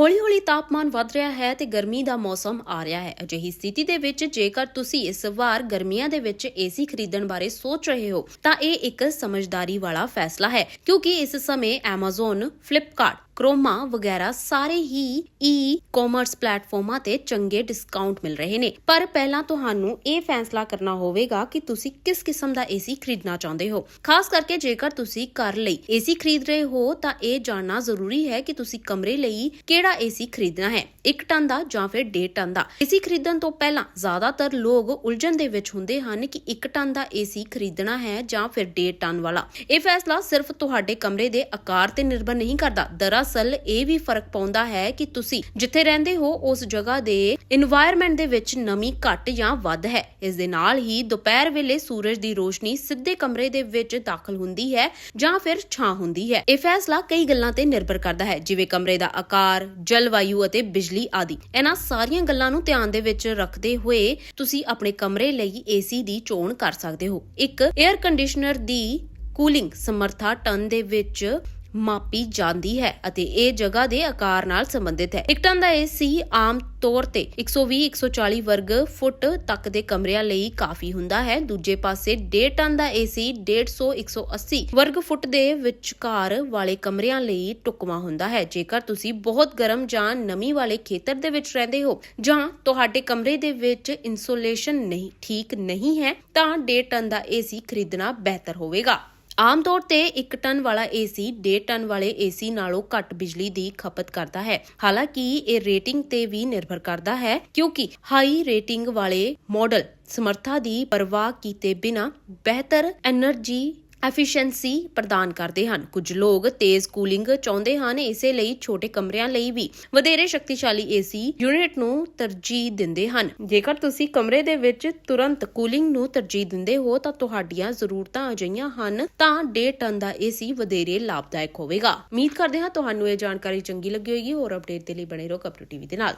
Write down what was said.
ਹੌਲੀ-ਹੌਲੀ ਤਾਪਮਾਨ ਵਧ ਰਿਹਾ ਹੈ ਤੇ ਗਰਮੀ ਦਾ ਮੌਸਮ ਆ ਰਿਹਾ ਹੈ। ਅਜਿਹੀ ਸਥਿਤੀ ਦੇ ਵਿੱਚ ਜੇਕਰ ਤੁਸੀਂ ਇਸ ਵਾਰ ਗਰਮੀਆਂ ਦੇ ਵਿੱਚ ਏਸੀ ਖਰੀਦਣ ਬਾਰੇ ਸੋਚ ਰਹੇ ਹੋ ਤਾਂ ਇਹ ਇੱਕ ਸਮਝਦਾਰੀ ਵਾਲਾ ਫੈਸਲਾ ਹੈ ਕਿਉਂਕਿ ਇਸ ਸਮੇਂ Amazon, Flipkart ਕ੍ਰੋਮਾ ਵਗੈਰਾ ਸਾਰੇ ਹੀ ਈ-ਕਾਮਰਸ ਪਲੇਟਫਾਰਮਾਂ ਤੇ ਚੰਗੇ ਡਿਸਕਾਊਂਟ ਮਿਲ ਰਹੇ ਨੇ। ਪਰ ਪਹਿਲਾਂ ਤੁਹਾਨੂੰ ਇਹ ਫੈਸਲਾ ਕਰਨਾ ਹੋਵੇਗਾ ਕਿ ਤੁਸੀਂ ਕਿਸ ਕਿਸਮ ਦਾ ਏਸੀ ਖਰੀਦਣਾ ਚਾਹੁੰਦੇ ਹੋ। ਖਾਸ ਕਰਕੇ ਜੇਕਰ ਤੁਸੀਂ ਘਰ ਲਈ ਏਸੀ ਖਰੀਦ ਰਹੇ ਹੋ, ਤਾਂ ਇਹ ਜਾਣਨਾ ਜ਼ਰੂਰੀ ਹੈ ਕਿ ਤੁਸੀਂ ਕਮਰੇ ਲਈ ਕਿਹੜਾ ਏਸੀ ਖਰੀਦਣਾ ਹੈ। 1 ਟਨ ਦਾ ਜਾਂ ਫਿਰ 1.5 ਟਨ ਦਾ। ਏਸੀ ਖਰੀਦਣ ਤੋਂ ਪਹਿਲਾਂ ਜ਼ਿਆਦਾਤਰ ਲੋਕ ਉਲਝਣ ਦੇ ਵਿੱਚ ਹੁੰਦੇ ਹਨ ਕਿ 1 ਟਨ ਦਾ ਏਸੀ ਖਰੀਦਣਾ ਹੈ ਜਾਂ ਫਿਰ 1.5 ਟਨ ਵਾਲਾ। ਇਹ ਫੈਸਲਾ ਸਿਰਫ ਤੁਹਾਡੇ ਕਮਰੇ ਦੇ ਆਕਾਰ ਤੇ ਨਿਰਭਰ ਨਹੀਂ ਕਰਦਾ। ਦਰਅਸਲ ਅਸਲ ਇਹ ਵੀ ਫ਼ਰਕ ਪਾਉਂਦਾ ਹੈ ਕਿ ਤੁਸੀਂ ਜਿੱਥੇ ਰਹਿੰਦੇ ਹੋ, ਉਸ ਜਗ੍ਹਾ ਦੇ এনवायरमेंट ਦੇ ਵਿੱਚ ਨਮੀ ਘੱਟ ਜਾਂ ਵੱਧ ਹੈ। ਇਸ ਦੇ ਨਾਲ ਹੀ ਦੁਪਹਿਰ ਵੇਲੇ ਸੂਰਜ ਦੀ ਰੋਸ਼ਨੀ ਸਿੱਧੇ ਕਮਰੇ ਦੇ ਵਿੱਚ ਦਾਖਲ ਹੁੰਦੀ ਹੈ ਜਾਂ ਫਿਰ ਛਾਂ ਹੁੰਦੀ ਹੈ। ਇਹ ਫੈਸਲਾ ਕਈ ਗੱਲਾਂ ਤੇ ਨਿਰਭਰ ਕਰਦਾ ਹੈ, ਜਿਵੇਂ ਕਮਰੇ ਦਾ ਆਕਾਰ, ਜਲਵਾਯੂ ਅਤੇ ਬਿਜਲੀ ਆਦਿ। ਇਹਨਾਂ ਸਾਰੀਆਂ ਗੱਲਾਂ ਨੂੰ ਧਿਆਨ ਦੇ ਵਿੱਚ ਰੱਖਦੇ ਹੋਏ ਤੁਸੀਂ ਆਪਣੇ ਕਮਰੇ ਲਈ ਏਸੀ ਦੀ ਚੋਣ ਕਰ ਸਕਦੇ ਹੋ। ਇੱਕ 에ਅਰ ਕੰਡੀਸ਼ਨਰ ਦੀ ਕੂਲਿੰਗ ਸਮਰਥਾ ਟਨ ਦੇ ਵਿੱਚ ਮਾਪੀ ਜਾਂਦੀ ਹੈ ਅਤੇ ਇਹ ਜਗ੍ਹਾ ਦੇ ਆਕਾਰ ਨਾਲ ਸੰਬੰਧਿਤ ਹੈ। ਇੱਕ ਟਨ ਦਾ ਸੀ ਆਮ ਤੌਰ ਤੇ 120-140 ਵਰਗ ਫੁੱਟ ਤੱਕ ਦੇ ਕਮਰਿਆਂ ਲਈ ਕਾਫੀ ਹੁੰਦਾ ਹੈ। ਦੂਜੇ ਪਾਸੇ 1.5 ਟਨ ਦਾ ਏਸੀ 150-180 ਵਰਗ ਫੁੱਟ ਦੇ ਵਿਚਕਾਰ ਵਾਲੇ ਕਮਰਿਆਂ ਲਈ ਟੁਕਮਾ ਹੁੰਦਾ ਹੈ। ਜੇਕਰ ਤੁਸੀਂ ਬਹੁਤ ਗਰਮ ਜਾਂ ਨਮੀ ਵਾਲੇ ਖੇਤਰ ਦੇ ਵਿੱਚ ਰਹਿੰਦੇ ਹੋ ਜਾਂ ਤੁਹਾਡੇ ਕਮਰੇ ਦੇ ਵਿੱਚ ਇਨਸੂਲੇਸ਼ਨ ਨਹੀਂ, ਠੀਕ ਨਹੀਂ ਹੈ, ਤਾਂ 1.5 ਟਨ ਦਾ ਏਸੀ ਖਰੀਦਣਾ ਬਿਹਤਰ ਹੋਵੇਗਾ। ਆਮ ਤੌਰ ਤੇ 1 ਟਨ ਵਾਲਾ ਏਸੀ 1.5 ਟਨ ਵਾਲੇ ਏਸੀ ਨਾਲੋਂ ਘੱਟ ਬਿਜਲੀ ਦੀ ਖਪਤ ਕਰਦਾ ਹੈ। ਹਾਲਾਂਕਿ ਇਹ ਰੇਟਿੰਗ ਤੇ ਵੀ ਨਿਰਭਰ ਕਰਦਾ ਹੈ, ਕਿਉਂਕਿ ਹਾਈ ਰੇਟਿੰਗ ਵਾਲੇ ਮਾਡਲ ਸਮਰੱਥਾ ਦੀ ਪਰਵਾਹ ਕੀਤੇ ਬਿਨਾ ਬਿਹਤਰ એનર્ਜੀ ਐਫੀਸ਼ੀਐਂਸੀ ਪ੍ਰਦਾਨ ਕਰਦੇ ਹਨ। ਕੁਝ ਲੋਕ ਤੇਜ਼ ਕੂਲਿੰਗ ਚਾਹੁੰਦੇ ਹਨ। ਇਸੇ ਲਈ ਛੋਟੇ ਕਮਰਿਆਂ ਲਈ ਵੀ ਵਧੇਰੇ ਸ਼ਕਤੀਸ਼ਾਲੀ ਏਸੀ ਯੂਨਿਟ ਨੂੰ ਤਰਜੀਹ ਦਿੰਦੇ ਹਨ। ਜੇਕਰ ਤੁਸੀਂ ਕਮਰੇ ਦੇ ਵਿੱਚ ਤੁਰੰਤ ਕੂਲਿੰਗ ਨੂੰ ਤਰਜੀਹ ਦਿੰਦੇ ਹੋ, ਤਾਂ ਤੁਹਾਡੀਆਂ ਜ਼ਰੂਰਤਾਂ ਅਜਿਹੀਆਂ ਹਨ, ਤਾਂ 1.5 ਟਨ ਦਾ ਏਸੀ ਵਧੇਰੇ ਲਾਭਦਾਇਕ ਹੋਵੇਗਾ। ਉਮੀਦ ਕਰਦੇ ਹਾਂ ਤੁਹਾਨੂੰ ਇਹ ਜਾਣਕਾਰੀ ਚੰਗੀ ਲੱਗੀ ਹੋਵੇਗੀ। ਹੋਰ ਅਪਡੇਟ ਦੇ ਲਈ ਬਣੇ ਰਹੋ ਕਪਰੂ ਟੀਵੀ ਦੇ ਨਾਲ।